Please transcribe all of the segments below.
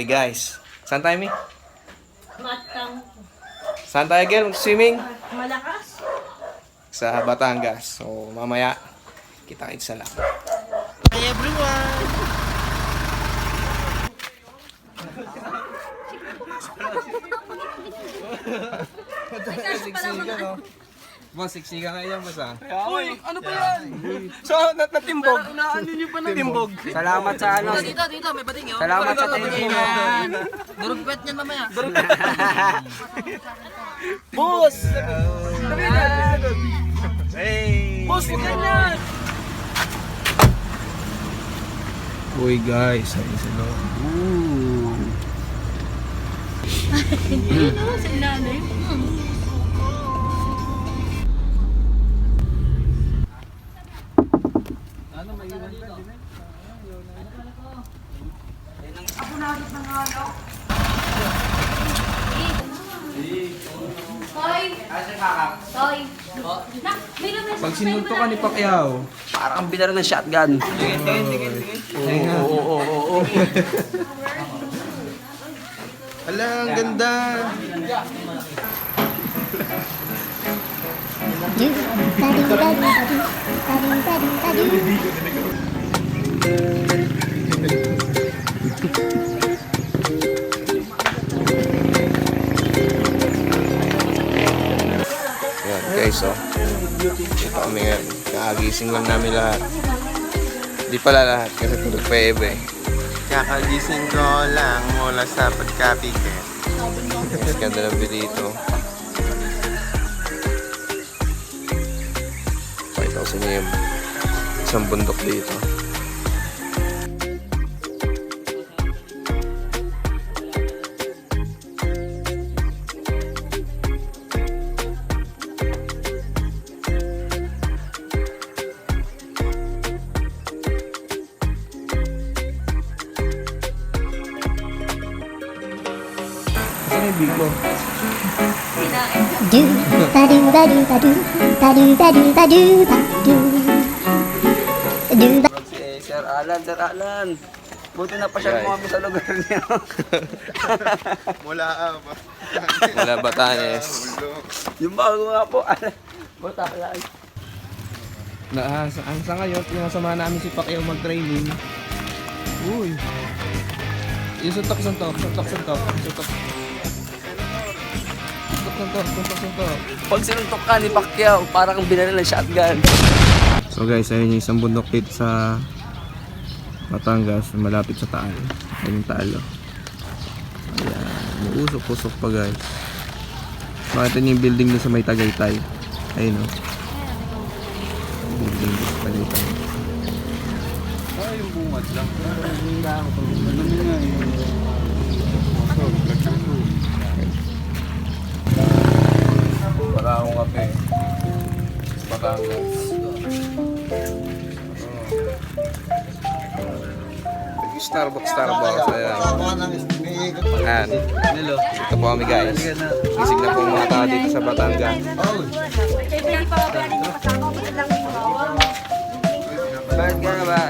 kami guys. Saan tayo, Mi? Matang. Saan tayo, girl? Swimming? Malakas. Sa Batangas. So, mamaya, kita-kits na lang. Hi everyone! Siksiga, no? Boss, siksiga nga yan, boss, ah. Uy, ano ba yan? So, nat natimbog. Naano nyo pa ng timbog? Salamat sa ano. Dito, dito, may bading yun. Salamat sa tingin mo. Durugpet niyan mamaya. Boss! Hey! Boss, huwag ganyan! Uy, guys. Ayun sila. Ooh. Hindi no, sa ilalim. Toy! Toy! Nak, may lamesa Pag sinunto ka ni Pacquiao, Parang ang binara ng shotgun. Oo, oo, oo, oo. Ala, ang ganda. Yan kami ngayon. Kakagising lang namin lahat. Di pala lahat kasi tulog pa Ebe. Kakagising ko lang mula sa pagkapikit. Mas ganda ng dito. Pakita ko sa inyo yung isang bundok dito. Saan yung biko? do ba do ba do ba do ba do ba do ba do ba do do ba Si Sir Alan, Sir Alan. Buti na pa siya kami sa lugar niya. Mula ba? Wala Batanes. yung bago nga po, Alan. Buta ka lang. Na, sa, ang sa ngayon, pinasama namin si Pacquiao mag-training. Uy. Yung suntok, suntok, suntok, suntok, suntok. Suntok, suntok, suntok, suntok. Pag sinuntok ka ni Pacquiao, parang ang binara ng shotgun. So guys, ayun yung isang bundok dito sa Batangas, malapit sa Taal. Ayun yung Taal, oh. Ayan, usok-usok pa guys. Makita niyo yung building doon sa may Tagaytay. Ayun, oh. Building doon sa Tagaytay. Wala akong kape. Batangas. Starbucks, Starbucks. Ayan. Ayan. Ito po kami guys. Gising na po mga tao dito sa Batangas. Ka na ba?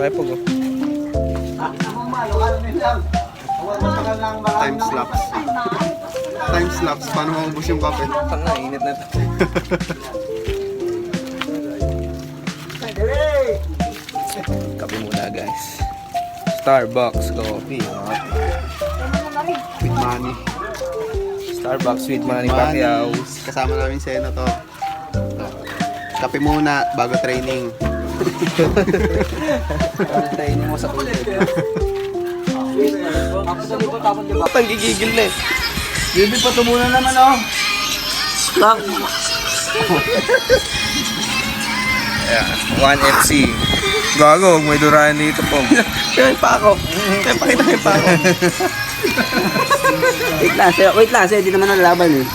Kaya po go. Time lapse. Time lapse. Paano maubos yung kape? Tanga, init na ito. Kape muna guys. Starbucks coffee. With money. Starbucks with Manny Pacquiao. Kasama namin si Senator. Kape muna bago training. Training mo sa ulit. Tapos gigigil na eh. Baby, patumunan naman oh. Lang. Ayan, 1FC. Gago, huwag may durahan dito po. Kaya pa ako. Kaya pakita kaya pa ako. wait lang, sir. Wait lang, sir. Hindi naman nalalaban eh.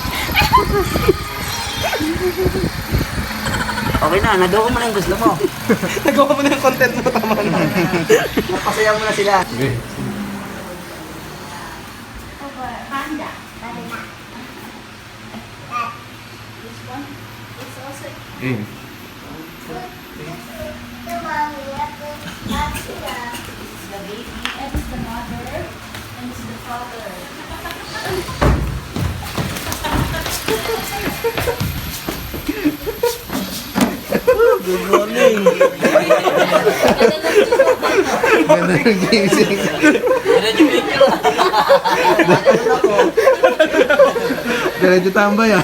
Okay na, nagawa mo na yung gusto mo. Nagawa mo na yung content mo, tama na. Napasaya mo na sila. panda Game. Ganda ng gising. Diretso tambay ah.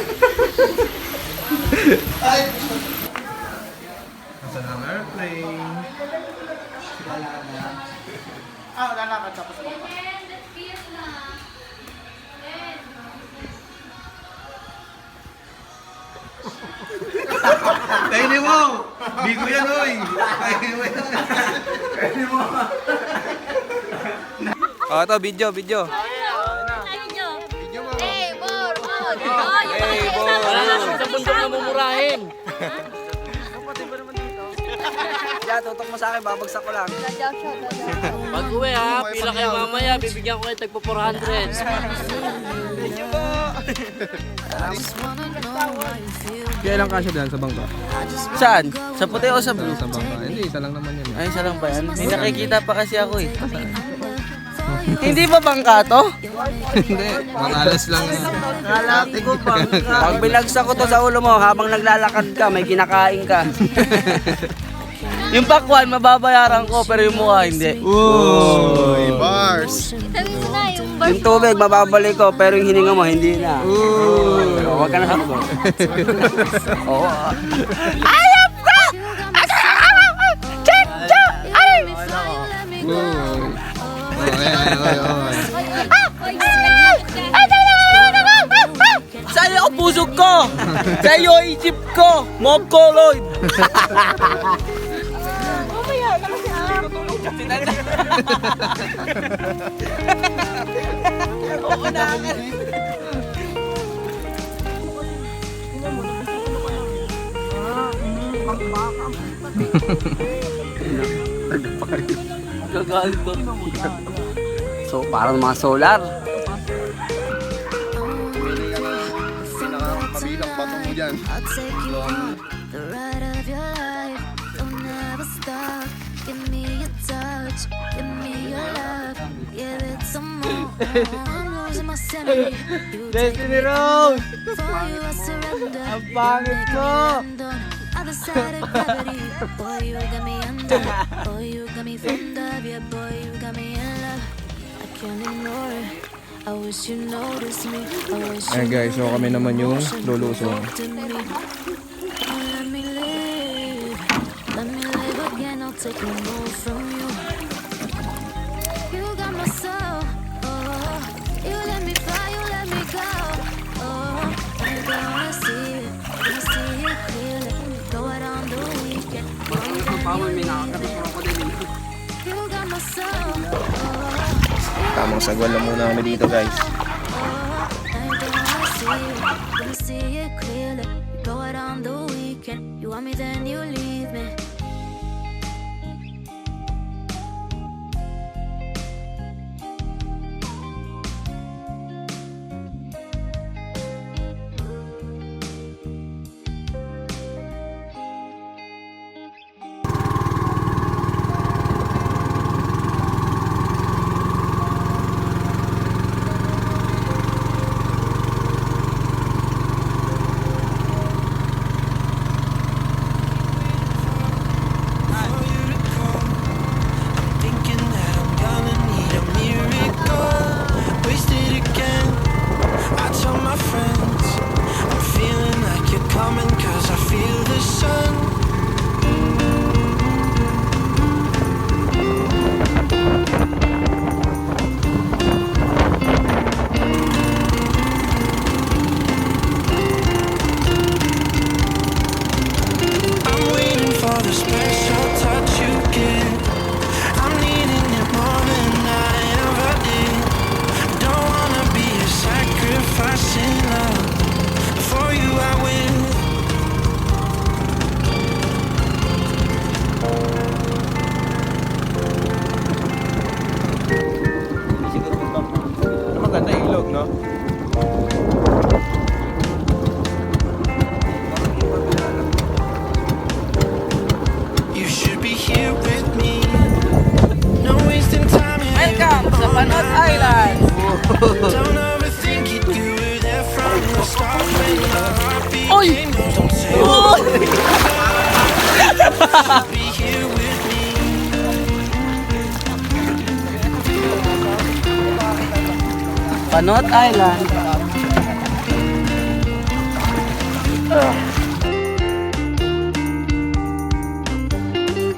Nasa Kainin mo! Bigo yan, oy! Kainin mo yan! Kainin mo! Oh, ito, video, video. Hey, more. Hey, boy! Sa bundok na mumurahin. Kaya tutok mo sa akin, babagsak ko lang. Pag uwi ha, pila kayo mamaya, bibigyan ko kayo tagpo 400. Kailan kasya dyan sa bangka? Saan? Sa puti o sa blue? Sa bangka. Hindi, isa lang naman yan. Ay, isa lang ba yan? May nakikita pa kasi ako eh. Hindi ba bangka to? Hindi, mga alas lang yan. Kalati ko bangka. Pag binagsak ko to sa ulo mo, habang naglalakad ka, may kinakain ka. yung pakwan, mababayaran ko, pero yung mukha, hindi. Uy, bars. Yung tubig, mababalik ko, pero yung hininga mo, hindi na. Pero Huwag ka na sagot. Oo. Ayop ka! Check! Check! Ay! Uy. Oy, oy. Sa'yo ang pusog ko! Sa'yo ang isip ko! Mob Lloyd! Oo na Gagalit ko. So, parang mga solar. Pinakamabilang bato mo dyan. Noticed me. I wish you Ayan guys, so kami naman yung lulusong. Let me live. Again. I'll take no more from. You You got my soul. Oh, Tamang sagwal lang muna kami dito guys. Gonna see it clearly. Go out on the weekend. You want me, then you leave me. Panot Island.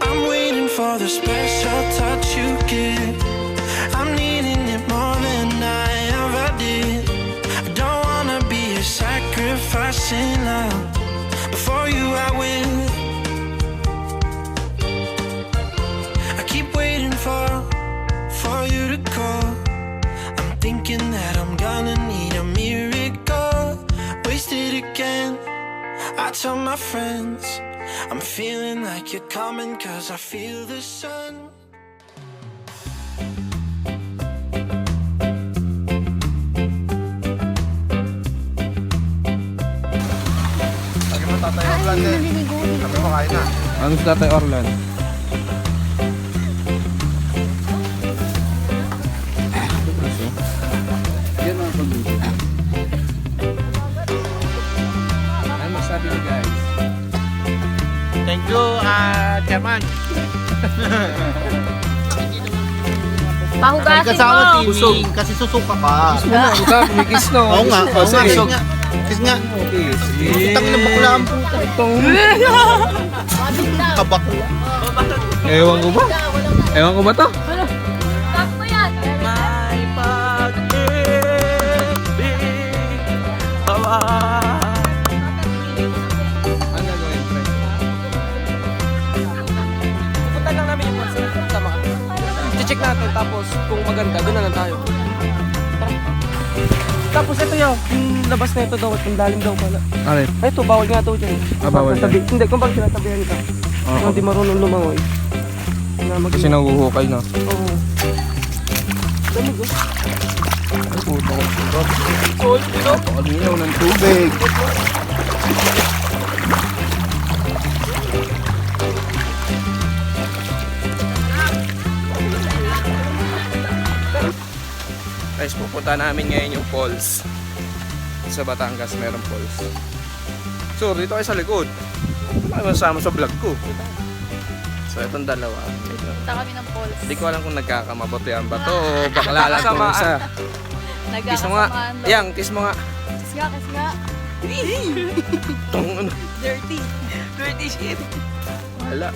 I'm waiting for the special touch you give. I'm needing it more than I ever did. I don't wanna be a love. Thinking that I'm gonna need a miracle. Wasted again. I tell my friends I'm feeling like you're coming cause I feel the sun. Lagi mo tatay Orlan eh. Sabi mo na. Ano si Tatay Orlan? Chairman. Pahugasin Kasama mo. Timmy, kasi susuka ka. Wala, ito, kumikis na. Oo nga, oo nga, nga. Kiss nga. Putang na bakla ang puta. Kabakla. Ewan ko ba? Ewan ko ba to? Kung maganda, doon na lang tayo. Tara. Tapos ito yun, yung labas na ito daw, yung lalim daw pala. Alin? Ay, ito, bawal nga ito dyan. Ah, bawal Tabi, hindi, kung bakit sinatabihan ka. Oo. Kung hindi marunong lumangoy. Na mag- Kasi nanguhukay na. Oo. Lamig oh. Ay, puto ko. You know? Paginaw ng tubig. Guys, pupunta namin ngayon yung falls. Sa Batangas meron falls. So, dito kayo sa likod. Ano masama sa vlog ko? So, itong dalawa. Punta kami ng polls. Hindi ko alam kung nagkakamabutihan ba to o bakla lang tong isa. Kiss mo nga. Yang, kiss mo nga. Kiss nga, kiss nga. Ano. Dirty. Dirty shit. Wala.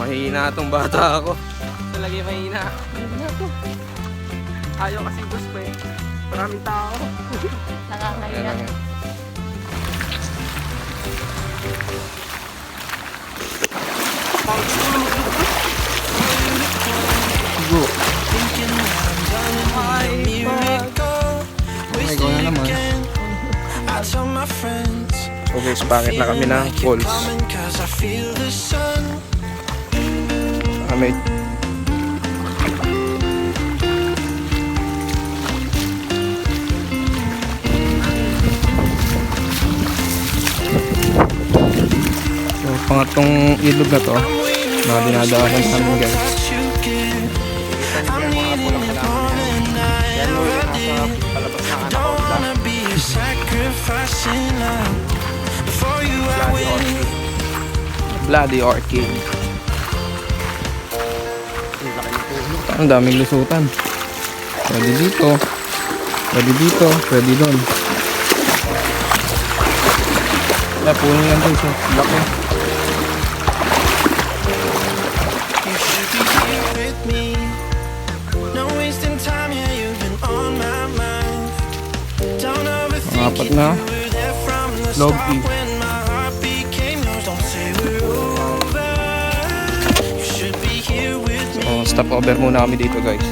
Mahina tong bata ako. Talaga yung mahina. Ayaw kasi pa eh. Maraming tao. Nakakahiya. Go. Ay, ikaw na naman. I tell my friends So guys, bakit na kami ng falls? coming cause a sacrifice in love. For you I will. Bloody Orchid. Ang daming lusutan. Pwede dito. Pwede dito. Pwede doon. Wala, puno yan guys. oh. Laki. Be here with me. So, stop over muna kami dito guys.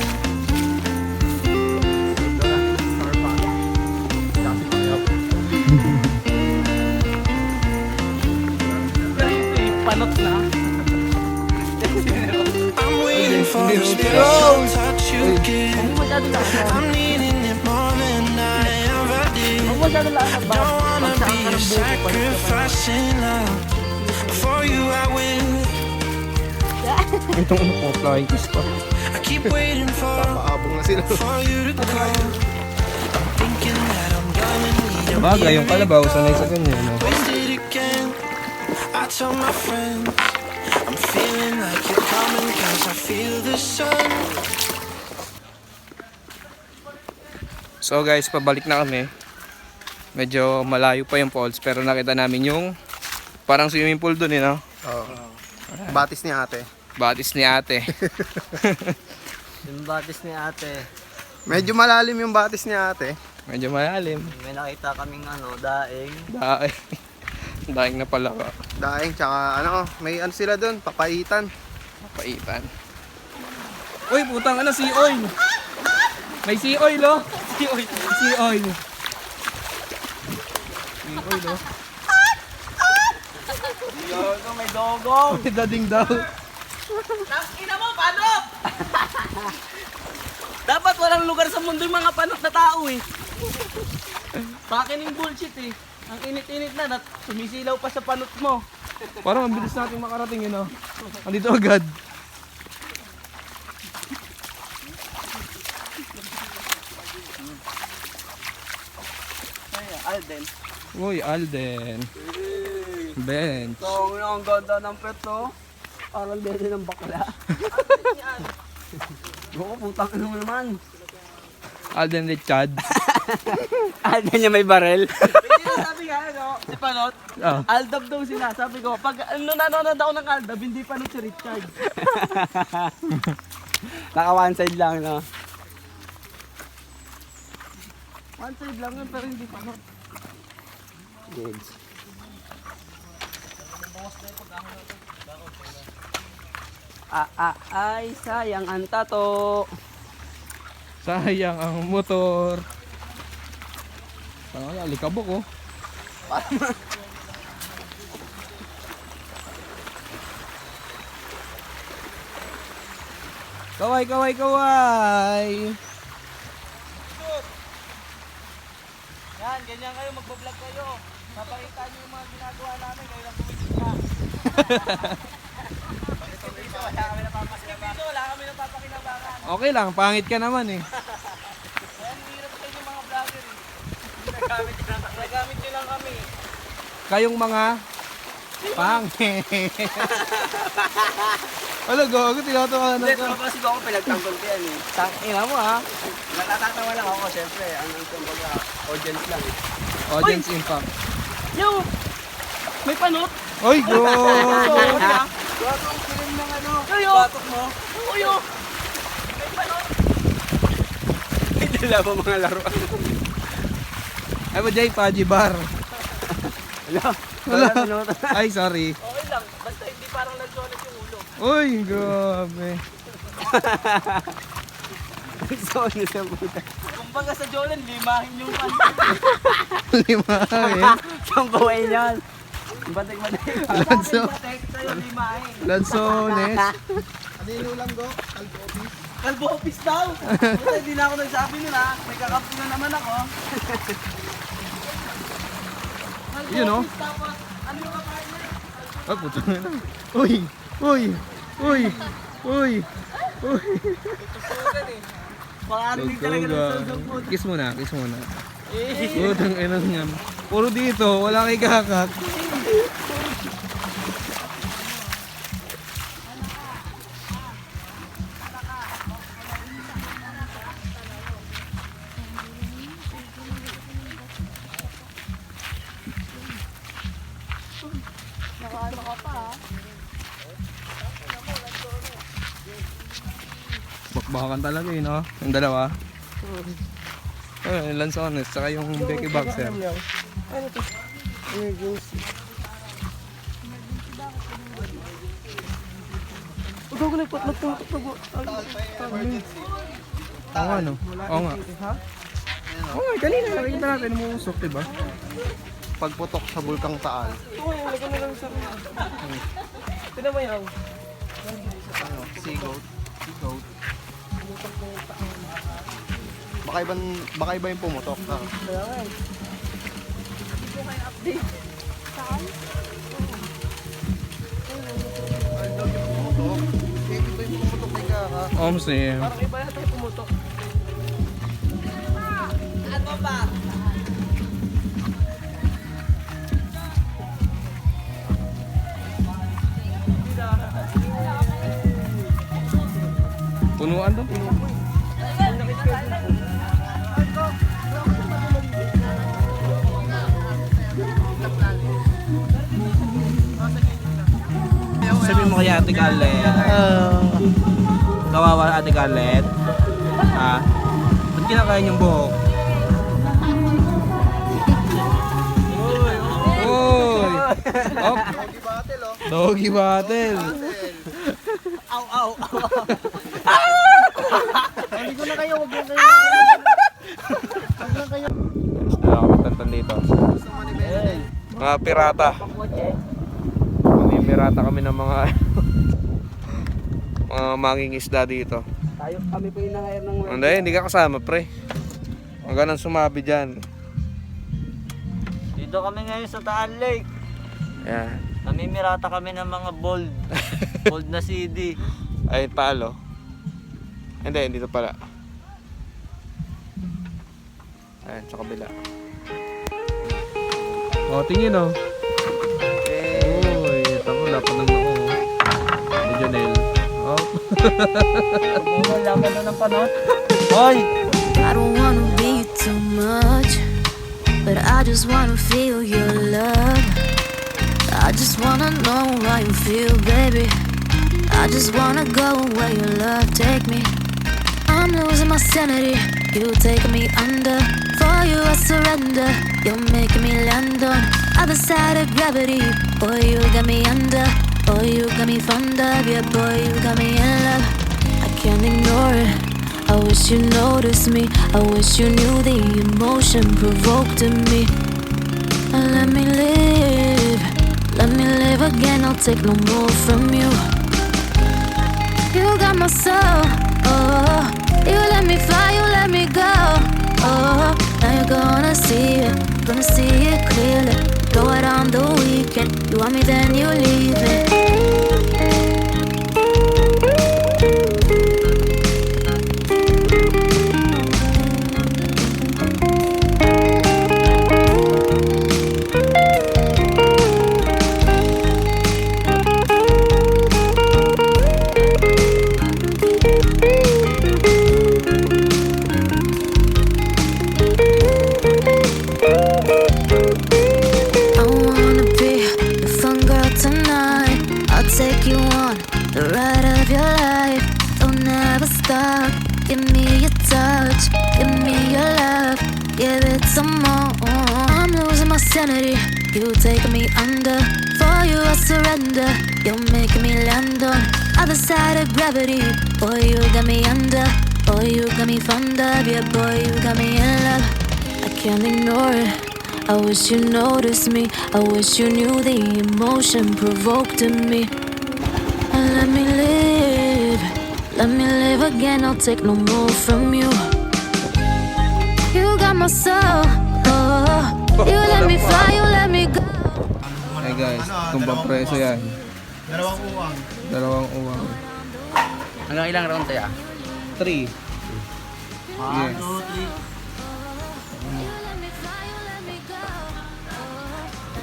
Panot na. I'm waiting for the special touch you give. I'm needing did. Don't wanna be a sacrifice in love. For you I will. Itong ano flying kiss pa. I keep waiting for Paabong na sila. for you to call. Thinking that I'm gonna need a Bagay, yung kalabaw, sanay sa ganyan. No? Wasted again. I tell my friends I'm feeling like you're coming cause I feel the sun. So guys, pabalik na kami. Medyo malayo pa yung falls pero nakita namin yung parang swimming pool dun eh, no? Oo. Batis ni ate. Batis ni ate. Yung batis ni ate, Medyo malalim yung batis ni ate. Medyo malalim. may nakita kaming ano, daing. Daing. Daing na pala ka. Daing, tsaka ano, may ano sila doon, papaitan. Paitan. Uy, putang ano, sea oil. May sea oil, oh. Sea oil. Sea oil. Oil, oh. Yogo, may dogong! May dading daw. Ina mo, panok! Dapat walang lugar sa mundo yung mga panok na tao eh. Sa akin yung bullshit eh. Ang init-init na, nat sumisilaw pa sa panot mo. Parang ang bilis natin makarating yun, oh. Andito agad. Alden. Uy, Alden. Bench. So, ang ganda ng pet to. Parang dede ng bakla. Oo, putang ano mo naman. Alden Richard. Alden niya may barel. Hindi na sabi nga, ano, si Panot, Oh. Aldab daw sila. Sabi ko, pag ano nanonood ako ng Aldab, hindi Panot si Richard. Naka one side lang, no? One side lang yun, pero hindi Panot. Good. Ah, ah, ay, sayang ang tato. Sayang ang motor. Ano kaya, likabok oh. Kaway, kaway, kaway! Yan, ganyan kayo, magbablog kayo. Papakita niyo yung mga ginagawa namin, kayo lang bumisita. wala kami napapakinabangan. wala kami napapakinabangan. Okay lang, pangit ka naman eh. Ang hirap sa inyo mga vlogger eh. Nagamit nyo lang, nagamit nyo lang kami. Kayong mga pangit. Ano, gago, tinatawa na Hindi, ka. tropa kasi ako pinagtanggol ko yan eh. Tangina mo ha. Natatawa lang ako, syempre. Ang kumbaga, audience lang eh. Audience impact. Yo! May panot! Oy, go! Sorry! Gago ang kilim ng ano, batok mo. Uyo! May panot! May dala pa mga laruan. Ay ba, Jay, Paji Bar. Wala. Wala. Ay, sorry. Okay lang, basta hindi parang nagsulat yung ulo. Uy, grabe. Nagsulat sa puta. Kumbaga sa Jolan, limahin yung pan. Lima eh. Sambawain yan. Batik-batik. Lanso. Batik sa'yo, limahin. Lanzones. Kanino lang go? Kalbo office. Kalbo office daw. Puta, hindi na ako nagsabi nun ha. May kakampi na naman ako. Kalbo Yun, oh. office tapos, ano yung partner? Ay, puto na. Uy, uy, uy, uy, uy. Baka hindi talaga nagsusog po. Kiss mo na, kiss mo na. Putang inang yan. Puro dito, wala kay kakak. Bakbakan talaga eh, no? Yung dalawa. Eh, yung Lanzones, saka yung Becky Boxer. Huwag ako nagpatlot ng tubo. Oo nga, no? Oo nga. Oo nga, kanina nakikita natin umuusok, diba? Pagputok sa bulkang taal. Oo, lagyan mo lang sa... Tinan mo yan. Ano, seagoat. Seagoat. Baka ibang, baka iba yung pumutok. Ah. Kaya nga eh. Pumutok. Eh, iba yung pumutok kay kaka. Oms eh. Parang iba yata yung pumutok. Ano ba? Puno po. Sabi mo kay Ate Garlet. Kawawa Ate Garlet. Ha? Ba't kinakain yung buhok? Uy! Op! Doggy battle! Aw, aw, aw. Ano kami tantan dito? Mga pirata. Mamimirata kami ng mga mga manging isda dito. Tayo, kami po yung nangayar ng Hindi, hindi ka kasama, pre. Huwag ka nang sumabi dyan. Dito kami ngayon sa Taan Lake. Yan. Namimirata kami ng mga bold. bold na CD. Ay, paalo. Hindi, dito pala. Ayan, sa kabila. O, tingin o. Uy, ito ko, lapan ng ako. Ni Janelle. Oh. Wala ka na ng panot. Hoy! I don't wanna be too much, but I just wanna feel your love. I just wanna know how you feel, baby. I just wanna go where your love take me. I'm losing my sanity, you take me under. For you, I surrender. You're making me land on other side of gravity. Boy, you got me under. Boy, you got me fond of. Yeah, boy, you got me in love. I can't ignore it. I wish you noticed me. I wish you knew the emotion provoked in me. Let me live. Let me live again. I'll take no more from you. You got my soul. Oh, you let me fly. You let me go. Oh, now you're gonna see it. Gonna see it clearly. Go out on the weekend. You want me, then you leave it. Side of gravity. Boy, you got me under. Boy, you got me fond of. Yeah, boy, you got me in love. I can't ignore it. I wish you noticed me. I wish you knew the emotion provoked in me. Let me live. Let me live again. I'll take no more from you. You got my soul. Oh, you let me fly. You let me go. Hey guys, tumbang preso yan. Dalawang uwang. Dalawang uwang. Hanggang ilang round tayo? Three. One, Yes. two, three.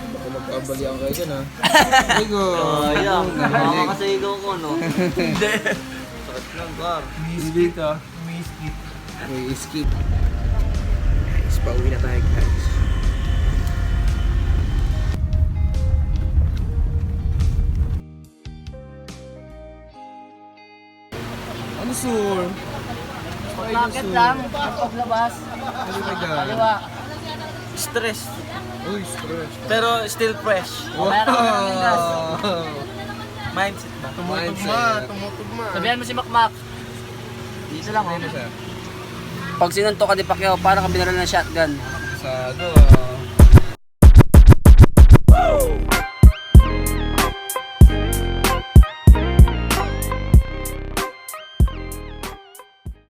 Baka magkabalian kayo dyan ha. Ay go. Oh, yeah. Makakasigaw ko, no? Hindi. Sakit lang, Gar. Hindi ka. May skip. Tapos pauwi na tayo guys. Sur? Bakit lang? Ang paglabas. Ano ka dyan? Kaliwa. Stress. Uy, stress. Pero still fresh. Wow! Mindset ba? Mindset. Sabihan mo si Makmak. Dito lang, oh. Ano siya? Pag sinuntok ka di Pacquiao, parang ka ng shotgun. Sado ah.